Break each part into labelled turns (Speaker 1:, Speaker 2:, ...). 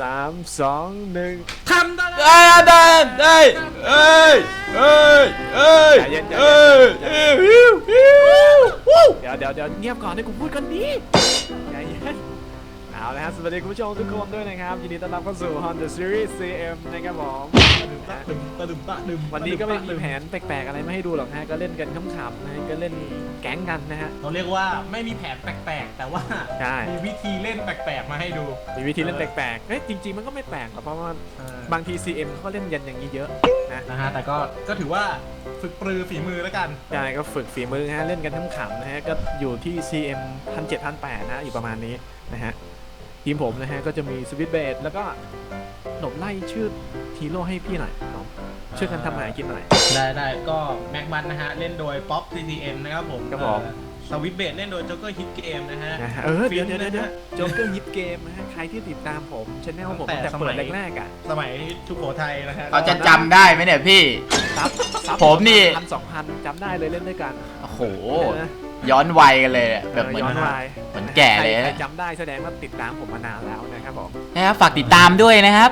Speaker 1: สามสองหนึ่ง
Speaker 2: ทำได้
Speaker 3: เอ้ยเดินเอ้ยเอ้ยเอ้ยเอ้ย
Speaker 1: ใจเย็นใจ
Speaker 3: เอ้
Speaker 1: เย็
Speaker 3: ย
Speaker 1: น
Speaker 3: เอ้ยฮิวฮิววู้
Speaker 1: เดี๋ยวเดี๋ยวเดี๋ยวเงียบก่อนให้กูพูดก่อนดีใจเย็น เอาละครับสวัสดีคุณผู้ชมทุกคนด้วยนะครับ ยินดีต้อนรับเข้าสู่ Honda Series CM นะครับผม
Speaker 2: ตะดึมตะดึมตะดึม
Speaker 1: วันนี้ก็ไม่มีแผนแปลกๆอะไรมาให้ดูหรอกฮะก็เล่นกันขำๆนะฮะก็เล่นแก๊งกันนะฮะ
Speaker 2: เราเรียกว่าไม่มีแผนแปลกๆ แต่ว่า
Speaker 1: ใช่
Speaker 2: มีวิธีเล่นแปลกๆ มาให้ดู
Speaker 1: มีวิธีเล่นแปลกๆเอ้ยจริงๆมันก็ไม่แปลกหรอกเพราะว่าบางที CM เขาก็เล่นยันอย่างนี้เยอะนะ
Speaker 2: นะฮะแต่ก็ก็ถือว่าฝึกปรือฝีมือแล้วกัน
Speaker 1: ใช่ก็ฝึกฝีมือฮะเล่นกันขำๆนะฮะก็อยู่ที่ CM พันเจ็ดพันแปดนะฮะอยู่ประมาณนี้นะฮะ ทีมผมนะฮะก็จะมีสวิตเบดแล้วก็หนมไล่ชื่อทีโร่ให้พี่หน่อยหนมช่วยกันทำอาหารกินหน่อย
Speaker 2: ได้ได้ก็แม็กบันนะฮะ เล่นโดยป๊อป CTM นะครับผม
Speaker 1: ครับผม
Speaker 2: สวิตเบดเล่นโดยจ็อกเกอร์ฮิตเกมนะฮะ
Speaker 1: นะฮะเออเดี๋ยว
Speaker 2: ฟิ
Speaker 1: เดี๋ย
Speaker 2: น
Speaker 1: วเดี๋ยว
Speaker 2: นะ
Speaker 1: เดี๋ยว
Speaker 2: ฮะ
Speaker 1: โจ๊กเกอร์ฮิตเกมนะฮะใครที่ติดตามผมชแนลผม
Speaker 2: ตั้งแต่
Speaker 1: แต่เปิด
Speaker 2: สมัย
Speaker 1: แรกๆอะ
Speaker 2: สมัยชุโขทัยนะฮะ
Speaker 3: เขาจะจำได้ไหมเนี่ยพี่
Speaker 1: ซับซับ
Speaker 3: ผมนี่
Speaker 1: พันสองพันจำได้เลยเล่นด้วยกัน
Speaker 3: โอ้โห
Speaker 1: นะ
Speaker 3: ย้อนวัยกันเลยอะแบบเหมือน
Speaker 1: ย้อนวัย
Speaker 3: เหมือนแก่เลย
Speaker 1: ใคร
Speaker 3: นะ
Speaker 1: ใครจำได้แสดงว่าติดตามผมมานานแล้วนะครับผม
Speaker 3: นะครับฝากติดตามด้วยนะครับ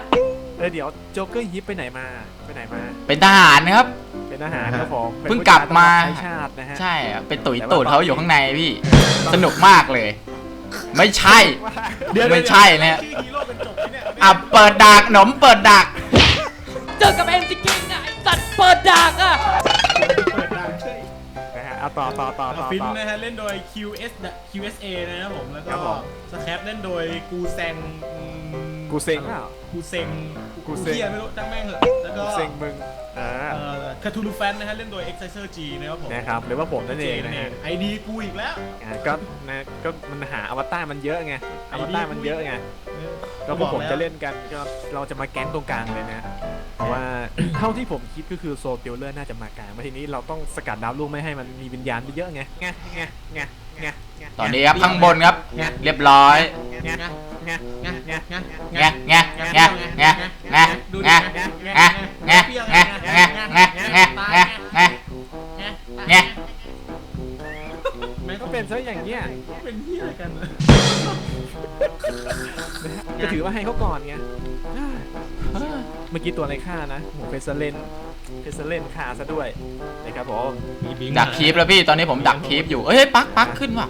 Speaker 1: เออเดี๋ยวโจ๊กเกอร์ฮิตไปไหนมาไปไหนมา
Speaker 3: เป็นทหารนะครับ
Speaker 1: เป็นทหารครับผมป็น
Speaker 3: เพิ่งกลับมา
Speaker 1: ผู้ชยต้องรับใช้ชาตินะฮะ
Speaker 3: ใช่อะเป็นตุ๋ยตูดเขาอยู่ข้างในพี่ สนุกมากเลย ไม่ใช่ ไม่ใช่นะฮะ
Speaker 2: ชื่อฮีโร่เป็นจบที่เนี่ย
Speaker 3: อะเปิดดักหนมเปิดดัก
Speaker 4: เจอกับเอ็มจริงๆอะไอ้สัตว์เปิดดักอะ
Speaker 2: เอา
Speaker 1: ต่อต่อต่อต่อ
Speaker 2: ฟิน
Speaker 1: ต่อ
Speaker 2: นะฮะเล่นโดย QS QSA นะครับผมแล้ว
Speaker 1: ครั
Speaker 2: ก็
Speaker 1: บผม
Speaker 2: สแครปเล่นโดยกูแซงอืม
Speaker 1: กูเซ็งเปล่า
Speaker 2: กูเซ็ง
Speaker 1: กูเซ็ง
Speaker 2: เฮียไม่รู้จังแม่งเหอะแล้วก็
Speaker 1: กูเซ็งมึงอ่า
Speaker 2: เอ่อคาทูลูแฟนนะฮะเล่นโดย Exciser G นะครับผม
Speaker 1: นะครับหรือว่าผมนั่นเองนะฮะ
Speaker 2: ไอดีกูอีกแล้ว
Speaker 1: อ่าก็นะก็มันหาอวตารมันเยอะไงอวตารมันเยอะไงก็พวกผมจะเล่นกันก็เราจะมาแก๊งตรงกลางเลยนะ เพราะว่าเท่าที่ผมคิดก็คือโซติลเลอร์น่าจะมากลางมาทีนี้เราต้องสกัดดาวลูกไม่ให้มันมีวิญญาณเยอะไงไงไงไงไงไง
Speaker 3: ตอนนี้ครับข้างบนครับ เรียบร้อย
Speaker 1: ไงไงไงไงไง
Speaker 3: แงะแงะแงะแงะแงะ
Speaker 2: ดู
Speaker 3: แงะ
Speaker 2: ดิ
Speaker 3: แงะแงะแงะแงะแงะแง
Speaker 1: ซะอย่างเงี้ย
Speaker 2: เป็นเฮียอะไรกัน
Speaker 1: ก็ถือว่าให้เขาก่อนไงเมื่อกี้ตัวอะไรฆ่านะโหเฟสเลนเฟสเลนฆ่าซะด้วยนะครับผม
Speaker 3: ดักคลิปแล้วพี่ตอนนี้ผมดักคลิปอยู่เอ้ยปักปักขึ้นว่ะ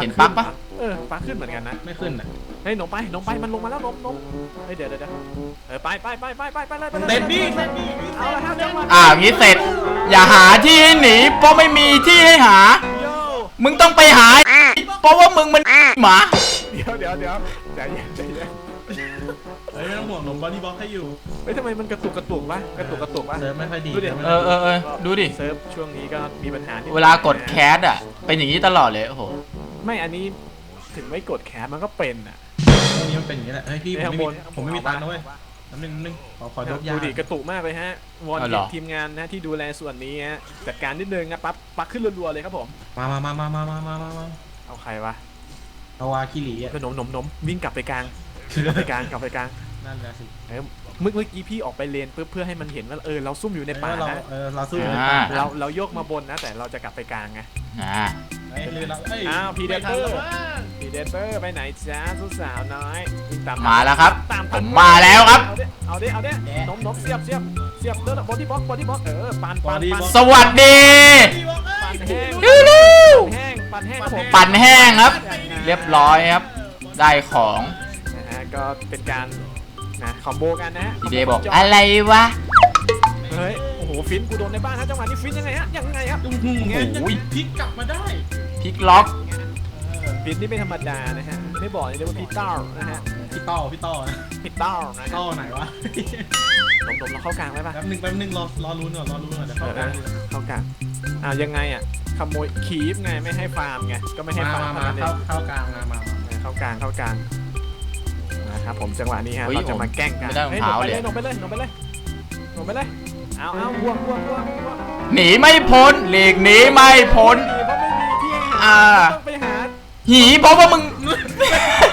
Speaker 3: เห็นปั๊กปะ
Speaker 1: เออปักขึ้นเหมือนกันนะ
Speaker 2: ไม่ขึ้นอะ
Speaker 1: เฮ้ยหนมไปหนมไปมันลงมาแล้วหนมหนมเฮ้ยเดี๋ยวเดี๋ยวเดี๋ยวเออไปไปไปไปไปไปเลยไปเลย
Speaker 2: เต้นดิเต้นดิ
Speaker 1: เอาละครับจังหวะ
Speaker 3: อ่างี้เสร็จ อย่าหาที่ให้หนีเพราะไม่มีที่ให้หา
Speaker 1: โย
Speaker 3: มึงต้องไปหาเพราะว่ามึงมันหมา
Speaker 1: เดี๋ยวเดี๋ยวเดี๋ยวใจเย็นใจเย็น
Speaker 2: เฮ้ยไม่ต้องห่วงหนุ่มบอดี้บล็อกให้อยู่
Speaker 1: เฮ้ยทำไมมันกระตุกกระตุกวะกระตุกกระตุกวะ
Speaker 2: เซิร์ฟไม่ค่อยดี
Speaker 1: ดูดิ
Speaker 3: เออเออเออดูดิ
Speaker 1: เซิร์ฟช่วงนี้ก็มีปัญหานิด
Speaker 3: เวลากดแคสอะ เป็นอย่างนี้ตลอดเลย โอ้โห
Speaker 1: ไม่อันนี้ถึงไม่กดแคสมันก็เป็นอะ
Speaker 2: ตรงนี้มันเป็นอย่างนี้แหละเฮ้ยพี่ผมไม่มีผมไม่มีตังค์นะเว้ย น้ำหนึ่งน้ำหนึ่งขอขอลดยา
Speaker 1: ดูดิกระตุกมากเลยฮะ วอน
Speaker 3: เอาเหรอ
Speaker 1: ทีมงานนะที่ดูแลส่วนนี้ฮะจัดการนิดนึงนะปั๊บปักขึ้นรัวๆเลยครับผม
Speaker 2: มามามามามามามามามา
Speaker 1: เอาใครวะ
Speaker 2: เอาวาคิริอะ
Speaker 1: ขนมหนมหนมวิ่งกลับไปกลางกลับไปกลางกลับไปกลาง
Speaker 2: นั่นแหละสิ
Speaker 1: เออเมื่อเมื่อกี้พี่ออกไปเลนเพื่อเพื่อให้มันเห็นว่าเออเราซุ่มอยู่ในป่า
Speaker 2: เรา
Speaker 1: นะ
Speaker 2: เออเราสู้
Speaker 3: อ่า
Speaker 1: เราเราโยกมาบนนะ แต่เราจะกลับไปกลางไง
Speaker 3: อ่า
Speaker 2: เฮ้ยเลยเราเอ้ย
Speaker 1: อ้าว Predator
Speaker 2: ไม่ทันแล้วมั้ง
Speaker 1: พี เดเตอร์ไปไหนจ้าสุสาวน้อยวิ่งตาม
Speaker 3: มาแล้วครับ
Speaker 1: ตาม
Speaker 3: ผมมาแล้วครับ
Speaker 1: เอาดิเอาดิเอาดินมนมเสียบเสียบเสียบเดินบอดี้บล็อกบอดี้บล็อกเออปันปันปัน
Speaker 3: สวัสดี
Speaker 2: พี่บอกเอ้
Speaker 1: ปั
Speaker 2: ย
Speaker 1: นแห้ง
Speaker 3: ดูดู
Speaker 1: แห้งปันแห้งครับผม
Speaker 3: ปั่นแห้งครับ เรียบร้อยครับ ได้ของ
Speaker 1: นะฮะก็เป็นการนะคอมโบกันนะฮะ
Speaker 3: ดีเดย์บอกอะไรวะ
Speaker 1: เฮ้ยโอ้โหฟินกูโดนในบ้านฮะจังหวะนี้ฟินยังไงฮะยังไงครับ
Speaker 2: โอ้โหพลิกกลับมาได้
Speaker 3: พลิกล็อก
Speaker 1: ฟินนี่ไม่ธรรมดานะฮะ ไม่บอกเลยว่าพี่เต้านะฮะ
Speaker 2: พี่ต้อพี่ต้อนะ
Speaker 1: พี่เต้านะ
Speaker 2: ต้อไหนวะ
Speaker 1: นมนมเราเข้ากลางได้ปะ
Speaker 2: แป๊บหนึงแป๊บหนึงรอรอลุ้นก่อนรอลุ้นก่อนเดี๋ยว
Speaker 1: เอ
Speaker 2: เข้า
Speaker 1: อ
Speaker 2: ไป
Speaker 1: เข้ากลางอ่ายังไงอะขโมยคีฟไงไม่ให้ฟาร์มไงก็ไม่ให้
Speaker 2: มา
Speaker 1: ฟาร์
Speaker 2: มามมา
Speaker 1: เท่านั้นเอ
Speaker 2: เข้างเข้ากลางมามามา
Speaker 1: เออเข้ากลางเข้ากลางนะครับผมจังหวะนี้ฮะ
Speaker 3: เฮ้ย
Speaker 1: เราจะมาแกล้งกัน
Speaker 3: ไม่ได้รอง
Speaker 1: ฮ้ย
Speaker 3: เท้า
Speaker 1: หน
Speaker 3: เลย
Speaker 1: มไปเลยหนมไปเลยหนมไปเลยเอาเอาบวกบวกบวกบวก
Speaker 3: หนีไม่พ้นหลีกหนีไม่พ้น
Speaker 1: เพราะไม่มีที่ให้หา
Speaker 3: อ่า
Speaker 1: ต้องไปหา
Speaker 3: หีเพราะว่ามึง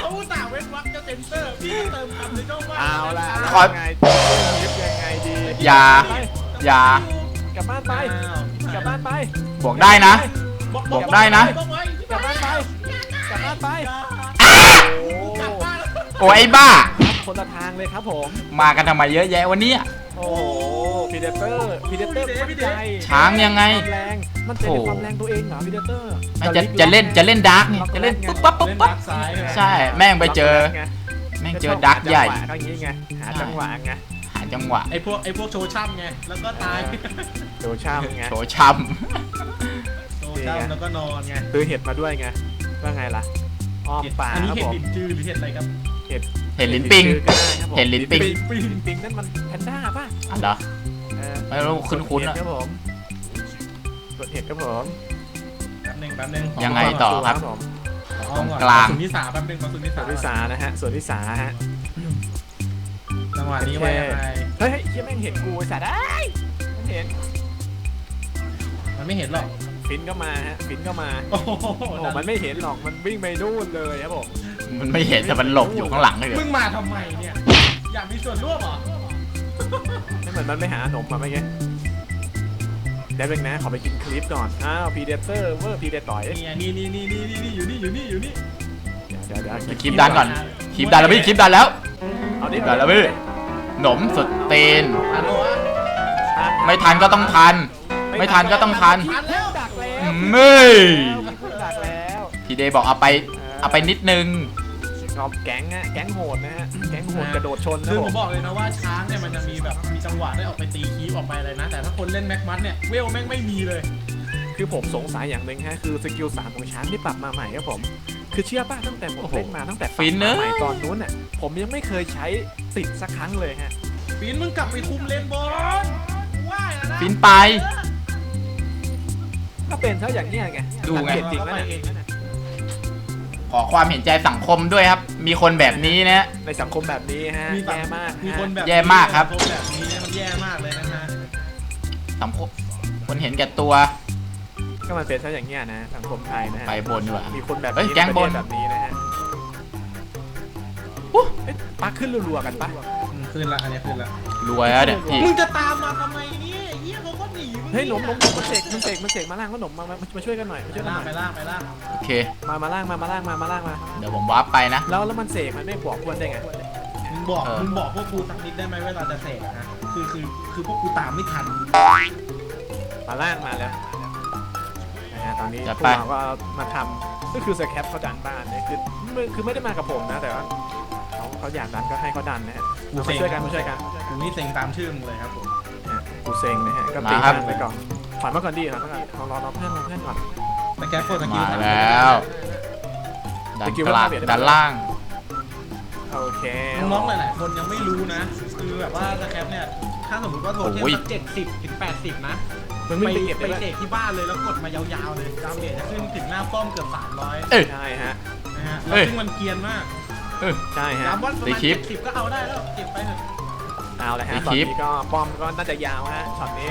Speaker 2: เขาอุตส่าห์เว้นวรรคจะเซ็นเซอร์พี่ก็เติมคำในช่องว่าง
Speaker 1: เอาละ
Speaker 3: ขอ
Speaker 1: ยังไงยึดยังไงดี
Speaker 3: อย่า
Speaker 1: ไป
Speaker 3: อย่า
Speaker 1: กลับบ้านไป กลับบ้านไป
Speaker 3: บวกได้นะ
Speaker 2: บอก
Speaker 3: บอกได้นะ
Speaker 2: บอกไว้
Speaker 1: กลับบ้านไป กลับบ้านไป
Speaker 3: โอ้ไอ้บ้า
Speaker 1: กคนละทางเลยครับผม
Speaker 3: มากันทำไมเยอะแยะวันนี้
Speaker 1: โอ้โห พีเดเตอร์พีเดเตอร์มั่นใจ
Speaker 3: ช้างยังไง
Speaker 1: ความแรงมันใจในความแรงตัวเองเหรอพีเดเตอร์
Speaker 3: ไม่จะจะเล่นจะเล่นดาร์กไงจะเล่นปุ๊บปั๊บปุ๊บ
Speaker 2: เล่น
Speaker 3: ปั๊บ
Speaker 2: ดักซ้ายไง
Speaker 3: ใช่ แม่งไปเจอ
Speaker 1: ไง
Speaker 3: แม่งเจอดาร์กใหญ่
Speaker 1: ก็อย่างนี้ไงหาจังหวะไง
Speaker 3: หาจังหวะ
Speaker 2: ไอพวกไอพวกโชว์ช่ำไง แล้วก็ตาย
Speaker 1: โดช่ำไง
Speaker 3: โชว์ช้ำ
Speaker 2: โชว์ช่ำแล้วก็นอนไง
Speaker 1: ซื้อเห็ดมาด้วยไงว่าไงล่ะอ้อม
Speaker 2: เห็ด
Speaker 1: ป่า
Speaker 2: อันนี้
Speaker 1: ครับ
Speaker 2: เห็ด
Speaker 1: ผม
Speaker 2: ดินจืดหรือเห็ดอะไรครับ
Speaker 3: เห็นลิ้นปิง
Speaker 1: ก็ได้ครับผม
Speaker 3: เห็นลิ้นปิง
Speaker 1: ลิ้นปิงนั่นมันแพนด้าป่ะ
Speaker 3: อ๋อเหรอ ไม่รู้คุ้นๆ
Speaker 1: ส่ว
Speaker 3: อะ
Speaker 1: ครับผมส่วนเห็ดครับผม
Speaker 2: แป๊บหนึงแป๊บหนึง
Speaker 3: ยังไงต่อครับ
Speaker 1: ผม
Speaker 2: ขออ้อมก่อน
Speaker 3: กลาง
Speaker 2: ขอสุนิสาแป๊บหนึงขอสุนิ
Speaker 1: ส่
Speaker 2: สา
Speaker 1: วนที่สานะฮะส่วนที่สาฮะ
Speaker 2: จังหวะนี้ไว้ยังไง
Speaker 1: เฮ้ยเฮียแม่งเห็นกูไอ้สัตว์ได้ยมันเห็น
Speaker 2: มันไม่เห็นหรอก
Speaker 1: ฟินก็มาฮะ ฟินก็มา
Speaker 2: โอ้โห
Speaker 1: โอ้โหมันไม่เห็นหรอก มันวิ่งไปนู่นเลยครับผม
Speaker 3: มันไม่เห็นแต่มันหลบอยู่ข้างหลังเลย
Speaker 2: มึงมาทำไมเนี่ย อยากมีส่วนร่วมเหรอ
Speaker 1: ไม่เหมือนมันไม่หาขนมมาเมื่อกี้เดี๋ยวเป็นนะ ขอไปกินคลิปก่อน อ้าวพีเดเตอร์เวอร์พีเดต่อย เดี๋ยว
Speaker 2: นี่ไงนี่นี่นี่นี่นี่อยู่นี่อยู่นี่อยู่นี่
Speaker 1: เดี๋ยวเดี๋ยว
Speaker 3: เดี๋ยวคลิปดันก่อน คลิปดันแล้วพี่ คลิปดันแล้ว
Speaker 1: เอาดิ
Speaker 3: ดันแล้วพี่หนมสุดเตน
Speaker 2: ทันแล้ววะ
Speaker 3: ไม่ทันก็ต้องทัน ไม่ทันก็ต้องทัน
Speaker 1: ทันแล้วดักแล้ว
Speaker 3: เมื่อย
Speaker 1: มีผู้ดักแล้ว
Speaker 3: พี่เดย์บอกเอาไป เอาไปนิดนึง
Speaker 1: ชอบแก๊งอะแก๊งโหดนะฮะ แก๊งโหดกระโดดชนนะ
Speaker 2: คือ
Speaker 1: ผ
Speaker 2: ผม
Speaker 1: ม
Speaker 2: บอกเลยนะว่าช้างเนี่ยมันจะมีแบบมีจังหวะได้ออกไปตีคีบออกไปอะไรนะ แต่ถ้าคนเล่นแม็กมัสเนี่ยเวลแม่งไม่มีเลย
Speaker 1: คือผมสงสัยอย่างหนึ่งฮะ คือสกิลสามของช้างที่ปรับมาใหม่ครับผม คือเชื่อป่ะตั้งแต่ผม
Speaker 3: โอ้โห
Speaker 1: เล่นมาตั้งแต่ปรับ
Speaker 3: ฟินเนอะ
Speaker 1: มาใหม่ตอนนู้นน่ะ ผมยังไม่เคยใช้ติดสักครั้งเลยฮะ
Speaker 2: ฟินมึงกลับไปคุมเลนบอลว่าอย่างนั้น
Speaker 3: ฟินไป
Speaker 1: ก็เป็นเท่าอย่างเนี้ยไง
Speaker 3: ดูไง
Speaker 1: สัเกตจริงแล้วเนี่ย
Speaker 3: ข อความเห็นใจสังคมด้วยครับ มีคนแบบนี้นะ
Speaker 1: ในสังคมแบบนี้ฮะ
Speaker 2: มี
Speaker 1: แย่มาก
Speaker 2: มี
Speaker 1: ฮะ
Speaker 2: คนแบบ
Speaker 3: แย่มากครับ
Speaker 2: คนแบบนี้เนี่ยมันแย่มากเลยนะฮะ
Speaker 3: สังคมคนเห็นแก่ตัว
Speaker 1: ก็มันเป็นเท่าอย่างเนี้ยนะสังคมไทยนะฮะ
Speaker 3: ไปบนดีกว่า
Speaker 1: มีคนแบบ
Speaker 3: เฮ้ย
Speaker 1: นี้
Speaker 3: แก๊งบน
Speaker 1: ในประเทศแบบนี้นะฮะ
Speaker 3: อุ๊ย
Speaker 1: เอ๊ะปักขึ้นรัวๆกันปะ
Speaker 2: อืมขึ้นละอันนี้ขึ้นละ
Speaker 3: รวยแล้วเนี่ยพี่
Speaker 2: มึงจะตามมาทำไมเนี่ยไอ้เหี้ยเขาก็หนีมึง
Speaker 1: เฮ้ยหนมหนมหนมมันเสกมันเสกมันเสกมาล่างแล้วหนมมามามาช่วยกันหน่อยมา
Speaker 2: ไป
Speaker 1: ช่วยกัน
Speaker 2: ล่าง
Speaker 1: ห
Speaker 2: ไป
Speaker 1: น่อย
Speaker 2: ล่างไปล่าง
Speaker 3: โอเค
Speaker 1: มามาล่างมามาล่างมามาล่างมา
Speaker 3: เดี๋ยวผมวาร์ปไปนะ
Speaker 1: แล้วแล้วมันเสกมันไม่บอกควรได้ไง
Speaker 2: มึงบอก
Speaker 3: เออ
Speaker 2: มึงบอกพวกกูสักนิดได้ไหมเวลาจะเสกอะฮะคือคือคือพวกกูตามไม่ทัน
Speaker 1: มาล่างมาแล้วนะฮะตอนนี้
Speaker 3: จัด
Speaker 1: พว
Speaker 3: ไป
Speaker 1: กเราก็มาทำก็คือสแคปเขาดันบ้านเนี่ยคือไม่คือไม่ได้มากับผมนะแต่ว่าเขาเขาอยากดันก็ให้เขาดันนะฮะ
Speaker 2: กู
Speaker 1: เอา
Speaker 2: เซ็
Speaker 1: มางช่วยกันมาช่วยกัน
Speaker 2: กูนี่เซ็งตามชื่อมึงเลยครับผม
Speaker 1: นะ กูเซ็งนะฮะก็
Speaker 3: มา
Speaker 1: ตี
Speaker 3: ครับ
Speaker 1: บ้านไปก่อนฝันมาก่อนดีครับรอรอรอเพื่อนรอเพื่อนก่อน
Speaker 2: สแกปโฟร์สกิล
Speaker 3: มาแล้ว ดันกลางดันล่าง
Speaker 1: โอเค
Speaker 2: น้องๆหลายๆคนยังไม่รู้นะ คือแบบว่าสแคปเนี่ย ถ้าสมมติว่าโทเทม
Speaker 3: โอ้ย
Speaker 2: สักเจ็ดสิบถึงแปดสิบนะ
Speaker 1: มึง
Speaker 2: ไป
Speaker 1: ไม่ไปเก็บ
Speaker 2: ไป
Speaker 1: ได้
Speaker 2: เสกที่บ้านเลยแล้วกดมายาวๆเลยดาเมจจะขึ้นถึงหน้าป้อมเกือบสามร้อย
Speaker 3: เอ้ย
Speaker 1: ใช่ฮะ
Speaker 2: นะฮะ
Speaker 3: เอ้
Speaker 2: แล้ว
Speaker 3: ย
Speaker 2: ซึ่งมันเกรียนมาก
Speaker 3: เอ้ย
Speaker 1: ใช่ฮะ
Speaker 2: ย้ำว่าประ
Speaker 3: ตี
Speaker 2: มาณ
Speaker 3: คลิป
Speaker 2: เจ็ดสิบก็เอาได้แล้วเก็บไปเถอะ
Speaker 1: เอาเลยฮะ
Speaker 3: ใน
Speaker 1: ตอ
Speaker 3: คนลิป
Speaker 1: นี้ก็ป้อมก็น่าจะยาวฮะช็อตนี้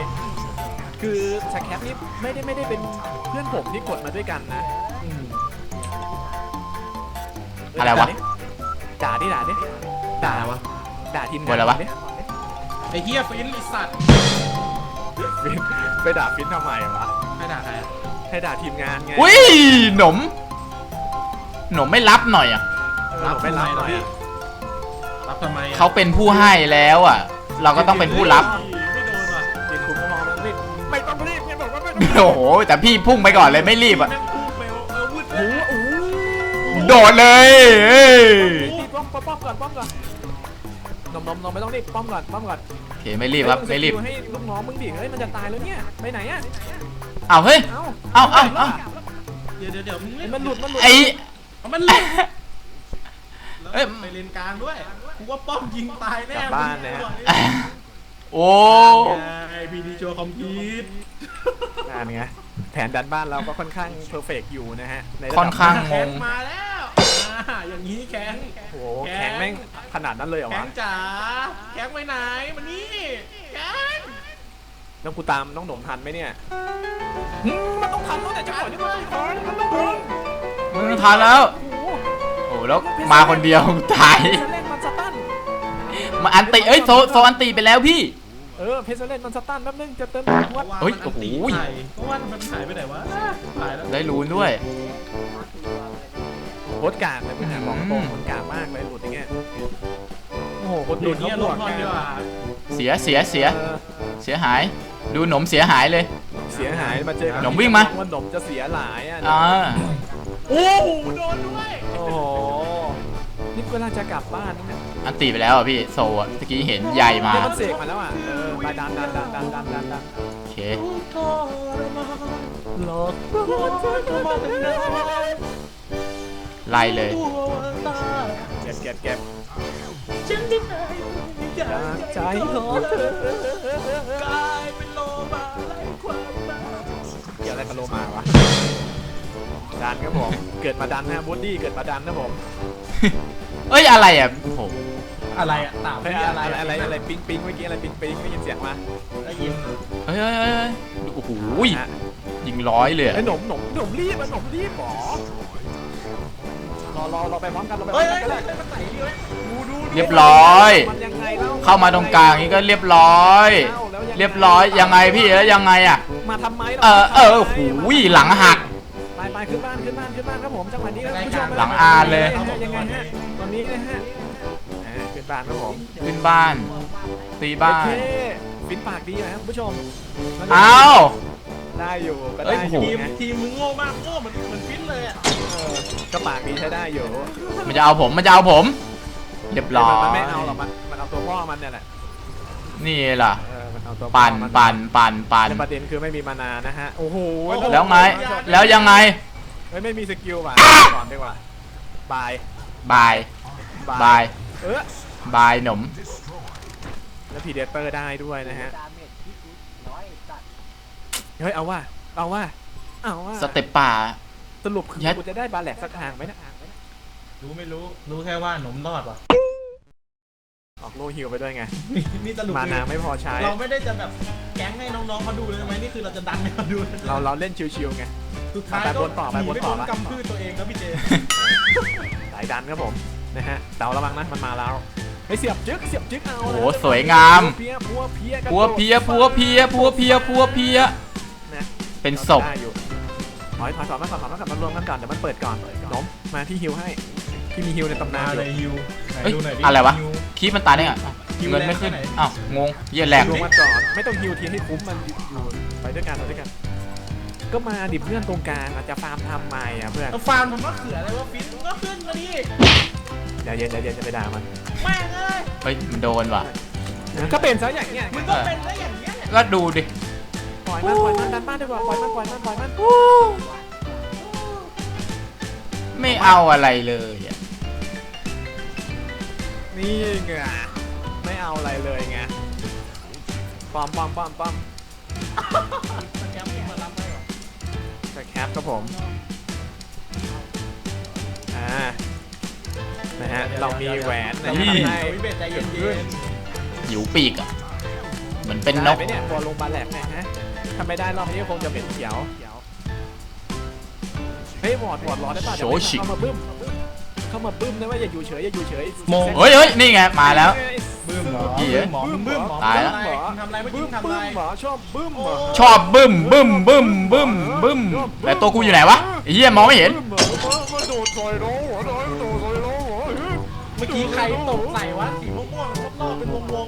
Speaker 1: คือสแคปนี่ไม่ได้ไม่ได้เป็นเพื่อนผมที่กดมาด้วยกันนะ
Speaker 2: อืม
Speaker 3: อะไรวะ
Speaker 1: ด่าดิด่าดิด่า
Speaker 2: อะไรวะ
Speaker 1: ด่าทีม
Speaker 3: กดอะไรวะ
Speaker 1: ดิ
Speaker 2: ไอ้เฮียฟินไอสัตว์
Speaker 1: ฟินไปด่าฟินทำไมวะ
Speaker 2: ให้ด่าใครอะ
Speaker 1: ให้ด่าทีมงานไง
Speaker 3: อุ้ยหนม หนมไม่รับหน่อยอะ
Speaker 1: เออผมไม่รับหน่อยอะ
Speaker 2: รับทำไมอะ
Speaker 3: เขาเป็นผู้ให้แล้วอะ เราก็ต้องเป็นผู้รับ
Speaker 2: ไม่โดนว่ะ
Speaker 1: เรียนคุณก็มองแล้วรีบไม่ต้องรีบไงบอกว่าไม่ต้องรีบ
Speaker 3: โอ้โหแต่พี่พุ่งไปก่อนเลยไม่รีบอะ
Speaker 2: แม่งพุ่งไปเออวุดเล
Speaker 1: โอ้
Speaker 2: ย
Speaker 1: โห
Speaker 3: โดดเลยเอ้ย
Speaker 1: รีบป้อมป้อมป้อมก่อนป้อมก่อนนมนมนมไม่ต้องรีบป้อมก่อนป้อมก่อน
Speaker 3: โอเคไม่รีบครับ
Speaker 1: เฮ้ย
Speaker 3: ไม่รีบ
Speaker 1: งสกิลให้ลูกน้องมึงดิเฮ้ยมันจะตายแล้วเนี่ยไปไหนอะ
Speaker 3: เอาเฮ้ย
Speaker 1: เอ้า
Speaker 3: เอาเอาเอา
Speaker 2: เดี๋ยวเดี๋ยวเดี๋ยวมึง
Speaker 1: เฮ้
Speaker 2: เล่
Speaker 1: ย
Speaker 2: น
Speaker 1: มันหลุดมันหลุด
Speaker 3: ไอ้
Speaker 2: เอามันหลุด
Speaker 3: เอ้ย
Speaker 2: ไปเลนกลางด้วย กูว่าป้อมยิงตายแน่
Speaker 1: กลับบ้านนะฮะ
Speaker 3: โอ้
Speaker 2: ไอพีดีโชว์คอมพิวต์
Speaker 1: งานไงแผนดันบ้านเราก็ค่อนข้างเพอร์เฟกอยู่นะฮะในระดับ
Speaker 3: ค่อนข้างง
Speaker 2: แข็ง
Speaker 3: ง
Speaker 2: มาแล้วอ่าอย่างนี้แข็ง
Speaker 1: โอ้โหแข็งแม่งขนาดนั้นเลยเหรอ
Speaker 2: แข็
Speaker 1: วะ
Speaker 2: งจ๋าแข็งไปไหนมานี่แข็ง
Speaker 1: แล้วกูตามน้องหนมทันไหมเนี่ยอืมมันต้องทันตั้งแต่จังหวะนี้มันต้องทันมันต้องทัน
Speaker 3: มึงทันแล้ว
Speaker 1: โอ้โห
Speaker 3: โอ้แล้วมาคนเดียวตาย
Speaker 1: เพช มา
Speaker 3: อันติเอ้ยโซโซอันติไปแล้วพี่
Speaker 1: เออเพชรเล่นมันสตันแป๊บนึงจะเติมวัด
Speaker 3: เฮ้ยโอ้โห
Speaker 2: เพราะว่ามันหายไปไหนวะหายแล้ว
Speaker 3: ได้รูนด้วย
Speaker 1: โคตรกากเลยมึงอะบอกตรงโคตรกากมากเลยหลุดอย่างเงี้ยคน
Speaker 2: หนุ
Speaker 1: อื่
Speaker 2: น
Speaker 1: น
Speaker 2: เนี่
Speaker 1: เขา
Speaker 2: ย
Speaker 1: บ
Speaker 2: ล
Speaker 1: ว
Speaker 2: ง
Speaker 1: ก
Speaker 2: ทอน
Speaker 1: ไง
Speaker 2: ดีกว่า
Speaker 3: เสียเสียเสีย
Speaker 1: เออ
Speaker 3: เสียหาย ดูหนมเสียหายเลย
Speaker 1: เสียหายมาเจอกับ
Speaker 3: หนมวิ่งมา
Speaker 1: ว่าหนมจะเสียหลายอะ
Speaker 3: อ่า
Speaker 2: โอ้โหโดนด้วย
Speaker 1: โอ้โหนี่เวลาจะกลับบ้านนะเนี่ย
Speaker 3: อันตีไปแล้วอะพี่โซอะตะกี้เห็นใหญ่มา
Speaker 1: เนี่ยมันเสกมาแล้วอะเออไปดันดันดันดันดันดันดัน
Speaker 3: โอเค
Speaker 1: หลอก
Speaker 3: ไล่เลย
Speaker 1: เก็บเก็บเก็บ
Speaker 2: ฉันได้ไหนอยา
Speaker 1: จาก
Speaker 2: ก
Speaker 1: ใจของเธอก
Speaker 2: ลายเป็นโลมาไร้ความหมาย
Speaker 1: เกี่ยวอะไรกับโลมาวะดันครับผมเกิดมาดันนะบูดดี้เกิดมาดันนะผม
Speaker 3: เอ้ยอะไรอะโอ้โห
Speaker 2: อะไรอะตาง
Speaker 1: เฮ้ย
Speaker 2: ที่
Speaker 1: อะไร
Speaker 2: อะไร
Speaker 1: อะไรปิ๊งปิ๊งเมื่อกี้อะไรปิ๊งปิ๊งได้ยินเสียงมา
Speaker 2: ได้ยิน
Speaker 3: เฮ้ยเฮ้ยเฮ้ยโอ้โหยิงร้อยเลย
Speaker 1: ไอ้หนมหนมหนมรีบอะหนมรีบหรอรอรอรอไปพร้อมกันเรอไปพร้อมกัน
Speaker 2: เฮ้
Speaker 1: ได้
Speaker 2: ยมันใส่เดียเอง
Speaker 1: ดู
Speaker 3: เรียบร้อย เข้ามาตรงกลางนี้ก็เรียบร้อย เรียบร้อยยังไงพี่แล้วยังไงอะ
Speaker 1: มาทำไม
Speaker 3: เออเออโอ้โหหลังหัก
Speaker 1: ไปไปขึ้นบ้านขึ้นบ้านขึ้นบ้านครับผมจังหวะนี้ครับผู้ชม
Speaker 3: หลังอานเลย
Speaker 1: ยังไงฮะตอนนี้นะฮะ นบ้านครับผม
Speaker 3: ขึ้นบ้าน ตีบ้าน
Speaker 1: โอเคฟินปากดีนะครับคุณผู้ชม
Speaker 3: อ้าว
Speaker 1: ได้อยู่ก็
Speaker 3: เอ้
Speaker 1: ได้
Speaker 3: ย
Speaker 1: อยู่
Speaker 2: ทีม
Speaker 1: นะ
Speaker 2: ทีมมึงโง่มากโง่เหมือนเหมือนฟินเลยอะ
Speaker 1: เออก็ปากดีใช้ได้อยู่
Speaker 3: มันจะเอาผมมันจะเอาผม เรียบร้อย
Speaker 1: มันไม่เอาหรอกมันมันเอาตัวพ่อมันเนี่ยแหละ
Speaker 3: นี่ล่ะ
Speaker 1: เออมันเอาตัวพ่อ
Speaker 3: ปั่น
Speaker 1: มั
Speaker 3: ปั่นปั่นปั่น
Speaker 1: แต่ประเด็นคือไม่มีมานานะฮะโอ้โห
Speaker 3: แล้วไง แล้วยังไง
Speaker 1: เฮ้ยไม่มีสกิลว่ะก่อนดีกว่าบาย
Speaker 3: บาย บาย
Speaker 1: เออ บา
Speaker 3: ยหนม
Speaker 1: แล้วพีเดเตอร์ได้ด้วยนะฮะ เฮ้ย เอาว่า เอาว่า เอาว่า
Speaker 3: สเต็ปป่า
Speaker 1: สรุปคือ
Speaker 3: ยัด
Speaker 1: กูจะได้บาแหลกสักทางไหมนะ
Speaker 2: รู้ไม่รู้ รู้แค่ว่าหนมรอดว่ะ
Speaker 1: ออกโลฮิวไปด้วยไง
Speaker 2: นี่นี่สรุป
Speaker 1: มา
Speaker 2: คือ
Speaker 1: นาไม่พอใช้
Speaker 2: เราไม่ได้จะแบบแก๊งให้น้องๆเขาดูเลยใช่ไหมนี่คือเราจะดันให้เขาดู
Speaker 1: เราเราเล่นชิวๆไง
Speaker 2: สุดท้าย
Speaker 1: ไป
Speaker 2: ก็
Speaker 1: บนต่อไปบนต่อ
Speaker 2: หไม่พ้
Speaker 1: ละ
Speaker 2: กำพืชตัวเองครับพี่เจ
Speaker 1: สายดันครับผม นะฮะเดาระวังนะ มันมาแล้ว ไม่เสียบจึ๊กเสียบจึ๊กเอา
Speaker 3: โอ้
Speaker 1: นะ
Speaker 3: โหสวยงาม
Speaker 1: เพียพัวเพียกระโดด
Speaker 3: พัวเพียพัวเพียพัวเพียพัวเพีย
Speaker 1: นะ
Speaker 3: เป็นศพ
Speaker 1: ได้อยู่ถอยถอยถอยมาก่อนถอยมาก่อนมารวมกันก่อนเดี๋ยวมันเปิดก่อนน้มมาที่ฮิวให้ที่มีฮิวในตำนาน
Speaker 2: มา
Speaker 1: อ
Speaker 2: เล
Speaker 1: ยู่
Speaker 2: ยฮิวไหน
Speaker 3: เอ้ย
Speaker 2: ดูหน่อยดิ
Speaker 3: อะไรวะ
Speaker 2: ฮิ
Speaker 3: คีบมันตายได้ไงอะ
Speaker 2: ฮิว
Speaker 3: เงินไม่ขึ้น
Speaker 2: แรงแค่ไหน
Speaker 3: อ้าวงงเยี่ยแหลก
Speaker 1: รวมกันก่อนไม่ต้องฮิวทีให้คุ้มมันอยู่ไปด้วยกันไปด้วยกัน ก็มาดิเพื่อนตรงกลางอาจจะฟาร์มทำใหม่อะเพื่อน
Speaker 2: แล้วฟาร์มผมก็เขืออะไรว่าฟินก็ขึ้นมาดิ
Speaker 1: เดี๋ยวเย็นเดี๋ยวเย็นจะไปด่ามัน
Speaker 2: แม่ง เอ้ย
Speaker 3: เฮ้ยมันโดนว่ะ
Speaker 1: ก็เป็นซะอย่างเงี้ย
Speaker 2: มึงก็เป็นได้อย่างเงี้ยเนี่ย
Speaker 3: ก็ดูดิ
Speaker 1: ปล่อยมันปล่อยมันดันบ้านดีกว่าปล่อยมันปล่อยมันปล่อยมัน
Speaker 3: ไม่เอาอะไรเลยอะ
Speaker 1: นี่ไงไม่เอาอะไรเลยไงปอมปอมปอมปอม
Speaker 2: แกมึงมารับได้หรอ
Speaker 1: สแคปครับผมอ่า นะฮะเรามีแหวนนะ
Speaker 3: นี่
Speaker 1: ให้
Speaker 2: เดี๋ยววิเบตใจเย็น
Speaker 3: หิวปีกอะเหมือนเป็นน
Speaker 1: ได้
Speaker 3: ก
Speaker 1: ไหมเนี่ยตัวลงบาแหลกเนี่ยฮะถ้าไม่ได้รอบนี้ก็คงจะเป็นเขียวเฮ้ยวอร์ดวอร์ดรอได้ป่ะเดี๋ยว
Speaker 3: โชชิ
Speaker 1: เข้ามาบึ้มเข้ามาบึ้มนะว่าอย่าอยู่เฉยอย่าอยู่เฉย
Speaker 2: โมง
Speaker 3: เฮ้ยเฮ้ยนี่ไงมาแล้ว
Speaker 2: ๆบึ้มหมอ
Speaker 3: เหี้ย
Speaker 2: บึ้มหมอมึงบึ้มหมอ
Speaker 3: ตายแล้ว
Speaker 2: มึงทำอะไรเมื่อกี้
Speaker 1: บึ้
Speaker 2: มึ
Speaker 1: ม
Speaker 2: งทำ
Speaker 1: บึ้
Speaker 2: อะไร
Speaker 1: มเหรอชอบบึ้มเหรอ
Speaker 3: ชอบบึ้มบึ้มบึ้มบึ้มบึ้มแต่ตัวกูอยู่ไหนวะไอ้เหี้ยมองไม่เห็น
Speaker 1: บึ้มเหรอมาโดดซอยโลหัวโดดโดดซอยโลหัว
Speaker 2: เมื่อกี้ใครตกใส่วะสีม่วงๆรอบๆเป็นวง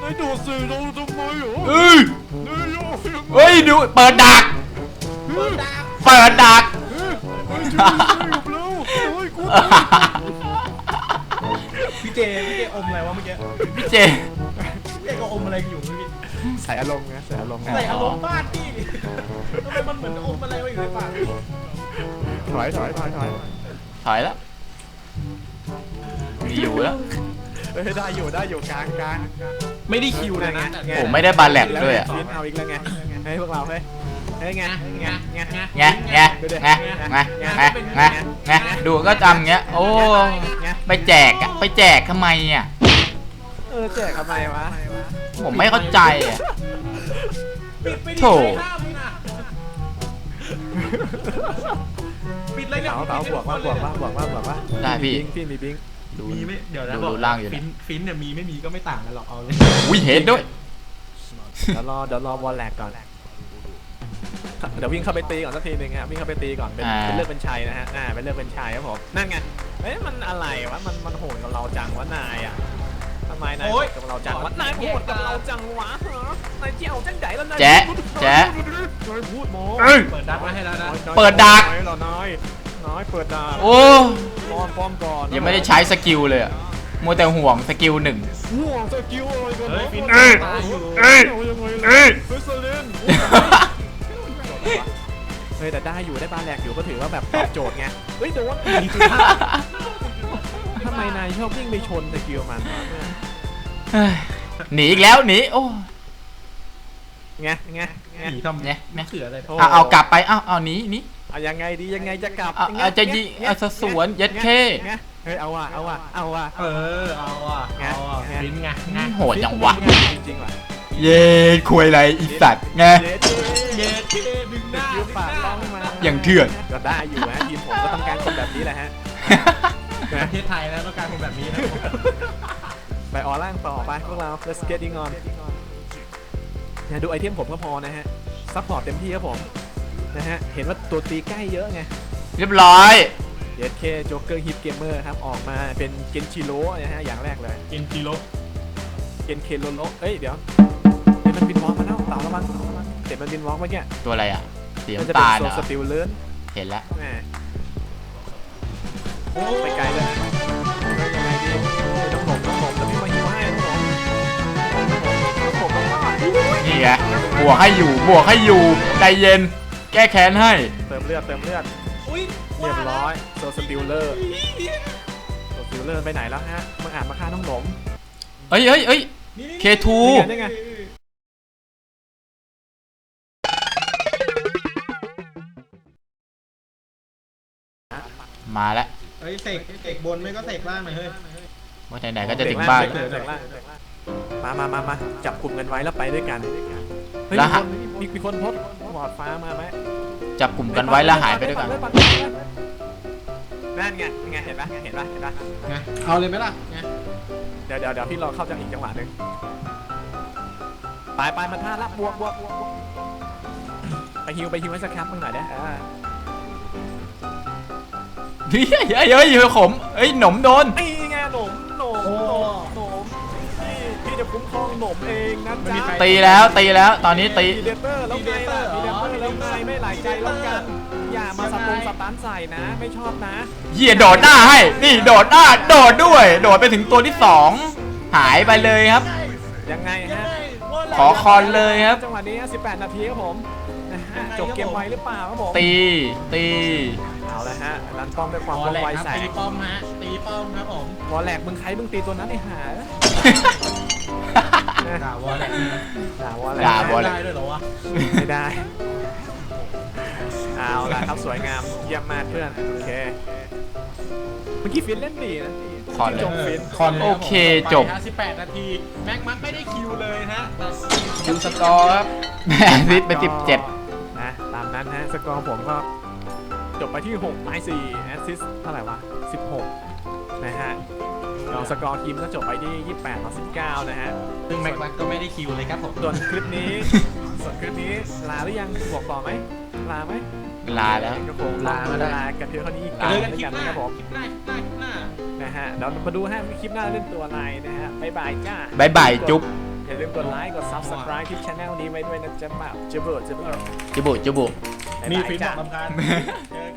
Speaker 1: ไอ้โดดสี่โลทำไมเหรอ
Speaker 3: เอ้ย
Speaker 1: นี่โยยังไง
Speaker 3: เฮ้ยดูเปิดดัก
Speaker 2: ๆเปิดดาบ
Speaker 3: เปิดดัก
Speaker 1: เฮ้ยเฮ้ยช่วยช่วยอยู่แล้วเฮ้ยกู
Speaker 2: พี่เจพี่เจอมอะไรวะเมื่อกี้
Speaker 3: พี่เจ
Speaker 2: พี่เจก็อมอะไรอยู่เมื่อกี้
Speaker 1: ใส่อารมณ์ไงใส่อารมณ์ไง
Speaker 2: ใส่อารมณ์บ้านพี่ทำไมมันเหมือนอมอะไรไว้อยู่ในปาก
Speaker 1: ถอยถอยถอยถอย
Speaker 3: ถอยแล้ว มีอยู่แล้ว
Speaker 1: เฮ้ยได้อยู่ได้อยู่กลางกลาง
Speaker 2: ไม่ได้คิวเลยนะ
Speaker 3: โอ้ไม่ได้บาแลกด้วยอะ
Speaker 1: เล่นเอาอีกแล้วไงเฮ้ยพวกเราเฮ้ยเฮ้ยไงไงไงไง
Speaker 3: ไงไงไงไงไงไงไงดูก็จำเงี้ย โอ้
Speaker 1: ไง
Speaker 3: ไปแจกอะไปแจกทำไมอะ
Speaker 1: เออแจกทำไมวะ
Speaker 3: ผมไม่เข้าใจอะ
Speaker 2: ปิดไปดิ
Speaker 3: โถ่
Speaker 2: ใครห้ามมึงอะปิดเลยเนี่ย
Speaker 1: เต๋าเต๋าบวกว่าบวกว่าบวกว่าบวกว่า
Speaker 3: ได้พี่
Speaker 1: พี่มีบิง
Speaker 3: ดู
Speaker 2: มีไม่เดี๋ยวนะ
Speaker 3: ดู
Speaker 2: บอก
Speaker 3: ดูล่างอยู่
Speaker 2: ฟิ
Speaker 3: เนี่ย
Speaker 2: นฟินเนี่ยมีไม่มีก็ไม่ต่างกันหรอกเอาเลย
Speaker 3: อุ้ยเห็นด้วย
Speaker 1: เดี๋ยวรอเดี๋ยวรอวอลแลกก่อน เดี๋ยววิ่งเข้าไปตีก่อนสักทีหนึ่งครับวิ่งเข้าไปตีก่อนเป็น
Speaker 3: อ่า
Speaker 1: เป็นเลือกเป็นชัยนะฮะอ่าเป็นเลือกเป็นชัยครับผมนั่นไงเอ้ยมันอะไรวะมันมันโหดกับเราจังวะนายอะไมนาย
Speaker 2: โอ๊ย
Speaker 1: กับเราจังวะนายพูดกับเราจังวะฮะนายเจียวจังไหนแล้วนาย
Speaker 3: แจ๊ะแจ๊ะ
Speaker 1: นายพูดโม
Speaker 3: เอ้ย
Speaker 2: เปิดดักมาให้แล้วนะ
Speaker 3: เปิดดัก
Speaker 1: นายเหรอนาย นายเปิดดัก
Speaker 3: โอ้
Speaker 1: ป้อมป้อมก่อน
Speaker 3: ยังไม่ได้ใช้สกิลเลยอะมัวแต่ห่วงสกิลหนึ่ง
Speaker 1: ห่วงสกิลอะไรกัน
Speaker 2: เฮ้ยฟิน
Speaker 3: เอ้ย
Speaker 2: ตายอยู่
Speaker 3: เอ้ย
Speaker 1: เอายังไง
Speaker 3: เอ้
Speaker 1: ล่ะ
Speaker 3: ย
Speaker 1: เฮ้ยเซเลนเฮ้ยแต่ได้อยู่ได้บาแหลกอยู่ก็ถือว่าแบบตอบโจทย์ไง เฮ้ยแต่ว่าทำไมนายชอบวิ่งไปชนสกิลมันวะเนี่ย
Speaker 3: เฮ้ยหนีอีกแล้วหนีโอ้
Speaker 1: ไงไงไง
Speaker 2: หนีทำ
Speaker 3: เนี่ยเนี่ย
Speaker 2: เสืออะไร
Speaker 1: โอ้
Speaker 3: เอาเอากลับไปเอาเอาหนีหนี
Speaker 1: เอายังไงดียังไงจะกลับ
Speaker 3: เอาเอาจะยิงเอาสสวนเย็ดเข้
Speaker 1: ไงเฮ้ยเอาว่ะเอาว่ะเอาว่ะ
Speaker 2: เออ เอาอะเอาอะ
Speaker 1: ไง
Speaker 2: ฟินไง
Speaker 3: อื
Speaker 2: ไง
Speaker 3: มโหดจังวะ
Speaker 1: จริงๆว่ะ
Speaker 3: เย้คุยอะไรอีสัตว์ไง
Speaker 1: เย็ด
Speaker 2: เย็ดเคดึงหน้า
Speaker 1: ยืมปากต้องมา
Speaker 3: อย่างเถื่อน
Speaker 1: ก็ได้อยู่นะทีมผมก็ต้องการคนแบบนี้แหละฮะ
Speaker 2: ประเทศไทยแล้วต้องการคนแบบนี้นะ
Speaker 1: ไปออล่างต่อไปพวกเรา let's getting on นะดูไอเทมผมก็พอนะฮะซัพพอร์ตเต็มที่ครับผม นะฮะ เห็นว่าตัวตีใกล้เยอะไง
Speaker 3: เรียบร้อย
Speaker 1: เยสเคโจ๊กเกอร์ฮิปเกมเมอร์ครับ ออกมาเป็นเกนชิโร่นะฮะ อย่างแรกเลย
Speaker 2: กินกิโล
Speaker 1: เกนเคโรโลเอ้ย เดี๋ยวเห็นมันบินวอล์กมาแล้วเต่าระวังเต่าระวังเห็นมันบินวอล์กเมื่อกี้
Speaker 3: ตัวอะไรอะสี
Speaker 1: มันจะ
Speaker 3: น้ำ
Speaker 1: เป็น
Speaker 3: ตาล
Speaker 1: โซ
Speaker 3: เหรอ
Speaker 1: สติลเลิร์น
Speaker 3: เห็นแล้ว
Speaker 1: แหมไปไกลเลยนะเฮ้ยยังไงดีเฮ้ยต้องผมต้องผมแล้วพี่มาฮิวให้ต้องผมต้องผมต้องรอด
Speaker 3: นี่ไงบวกให้อยู่บวกให้อยู่ใจเย็น แก้แค้นให้
Speaker 1: เติมเลือดเติมเลือด
Speaker 2: อุ้ย
Speaker 1: เรียบร้อยโซสติลเลอร์โซสติลเลอร์ไปไหนแล้วฮะมาอ่านมาฆ่าน้องหนม
Speaker 3: เอ้ยเอ้ยเอ้ย K2
Speaker 1: นี่ไง
Speaker 3: มาแล้ว
Speaker 2: เฮ้ยเสกเสกบนไม่ก็เสกล่างหน่อยเฮ้ย
Speaker 3: ว่าไหนๆก็จะถึงบ้าน
Speaker 1: เด็กล่างเด็กล่างมามามามาจับกลุ่มกันไว้แล้วไปด้วยกันเฮ้ย
Speaker 3: แล้ว
Speaker 1: มี
Speaker 3: ฮะ
Speaker 1: คนมีมีคนพบหมอดฟ้ามาไหม
Speaker 3: จับกลุ่มกันไว้แล้วหายไปด้วยกัน
Speaker 1: นั่นไงไงเห็นปะเห็นปะเห็นปะ
Speaker 2: ไงเอาเลยไหมล่ะไง
Speaker 1: เดี๋ยวเดี๋ยวเดี๋ยวพี่รอเข้าจังอีกจังหวะหนึ่งไปไปมาท่ารับบวกบวกบวกบวกไปฮิวไปฮิวให้สักครั้งมึงหน่อยได้อ่า
Speaker 3: เฮ้ยเฮ้ยเฮ้ยเฮ้ยขมเอ้ยหนมโดน
Speaker 1: นี่ไงหนมหนมหนมหนมพี่พี่ จะคุ้มครองหนมเองนะจ๊ะ
Speaker 3: ตีแล้วตีแล้วตอนนี้ตี
Speaker 1: มีเดเตอร์แล้วไงล่ะมีเดเตอร์แล้วไงไม่หลายใจแล้วกัน อย่ามาสตงสตันใส่นะ ไม่ชอบนะ
Speaker 3: เหี้ยโดดหน้าให้ นี่โดดหน้าโดดด้วย โดดไปถึงตัวที่สองหายไปเลยครับ
Speaker 1: ยังไงฮะ
Speaker 3: ขอคอนเลยครับ
Speaker 1: จังหวะนี้18 นาทีครับผมนะฮะจบเกมไวหรือเปล่าครับผม
Speaker 3: ตี ตี
Speaker 1: เอาละฮะรันป้อมด้วยความ
Speaker 2: วอ
Speaker 1: ว่อง
Speaker 2: แหลก
Speaker 1: ไว
Speaker 2: ครับ
Speaker 1: แส
Speaker 2: ตี
Speaker 1: ง
Speaker 2: ป้อมฮะตีป้อมครับผม
Speaker 1: วอลแหลกมึงใครมึงตีตัวนั้นไอ้ห่านะ
Speaker 2: ด่าวอลแหลก
Speaker 1: ด่าวอลแหลก
Speaker 3: ด่า วอลแหลก
Speaker 2: ได้ด้วยเหรอวะ
Speaker 1: ไม่ได้ เอาละครับสวยงามเยี่ยมมากเพื่อนโอเคเมื่อกี้ฟินเล่นดีนะ
Speaker 3: คอนเลย
Speaker 1: จบฟิน
Speaker 2: คอนลย
Speaker 3: โอเค
Speaker 2: รับผม
Speaker 3: จบ
Speaker 2: ไปฮะ18นาที แม็กมัดไม่ได้คิวเลยฮะแต่
Speaker 3: ดูสกอร์ครับแหมซิดไปสิบเจ็ด
Speaker 1: นะตามนั้นฮะสกอร์ผมก็จบไปที่6ตาย4แอสซิสเท่าไหร่วะ 16 นะฮะ ก็สกอร์ทีมก็จบไปที่ 28ต่อ19 นะฮะ
Speaker 2: ซึ่งแม็กมัดก็ไม่ได้คิวเลยครับผม
Speaker 1: ส่วนคลิปนี้ ส่วนคลิปนี้ลาหรือยังบอกต่อไหม ลาไหม
Speaker 3: ลาแล้ว
Speaker 1: ก็คงลาลากันเพียงเท่านี้
Speaker 2: เจอกันคลิป
Speaker 1: แล้ว
Speaker 2: หน้า
Speaker 1: นะครับผม
Speaker 2: คลิปหน้าคลิปหน้าคลิปหน้า
Speaker 1: นะฮะเดี๋ยวมาดูฮะคลิปหน้าเล่นตัวอะไรนะฮะบ๊ายบายจ้า
Speaker 3: บายบายจุ๊บ
Speaker 1: อย่าลืมกดไลค์กด subscribe ที่ช anel นี้ไว้ด้วยนะจ๊ะบ่าวเจ๊เบิร์ดเจ๊เบิร์ด
Speaker 3: จุบุจุบุ
Speaker 1: บ๊าย
Speaker 2: นี่
Speaker 1: บาย
Speaker 2: ฟิน
Speaker 1: จ้า
Speaker 2: สำคัญเจอ